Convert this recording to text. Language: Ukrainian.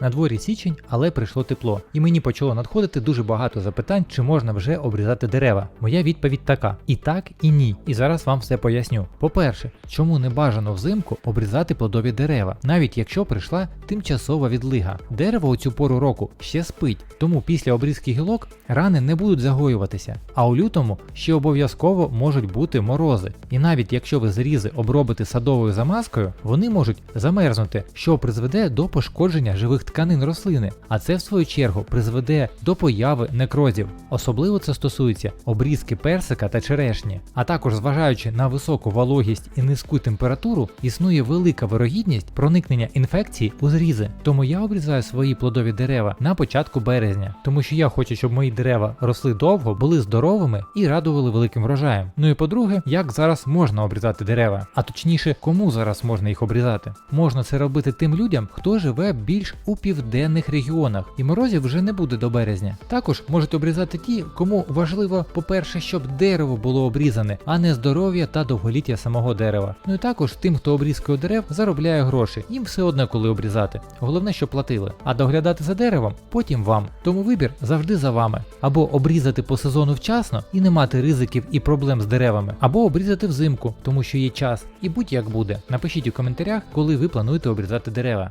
На дворі січень, але прийшло тепло, і мені почало надходити дуже багато запитань, чи можна вже обрізати дерева. Моя відповідь така: і так, і ні. І зараз вам все поясню. По-перше, чому не бажано взимку обрізати плодові дерева, навіть якщо прийшла тимчасова відлига. Дерево у цю пору року ще спить, тому після обрізки гілок рани не будуть загоюватися. А у лютому ще обов'язково можуть бути морози. І навіть якщо ви зрізи обробите садовою замазкою, вони можуть замерзнути, що призведе до пошкодження живих тканин рослини, а це в свою чергу призведе до появи некрозів. Особливо це стосується обрізки персика та черешні. А також зважаючи на високу вологість і низьку температуру, існує велика вирогідність проникнення інфекції у зрізи. Тому я обрізаю свої плодові дерева на початку березня, тому що я хочу, щоб мої дерева росли довго, були здоровими і радували великим врожаєм. Ну і по-друге, як зараз можна обрізати дерева, а точніше, кому зараз можна їх обрізати. Можна це робити тим людям, хто живе більш у південних регіонах, і морозів вже не буде до березня. Також можуть обрізати ті, кому важливо, по-перше, щоб дерево було обрізане, а не здоров'я та довголіття самого дерева. Ну і також тим, хто обрізкою дерев заробляє гроші, їм все одно коли обрізати. Головне, що платили. А доглядати за деревом потім вам. Тому вибір завжди за вами. Або обрізати по сезону вчасно і не мати ризиків і проблем з деревами, або обрізати взимку, тому що є час. І будь-як буде. Напишіть у коментарях, коли ви плануєте обрізати дерева.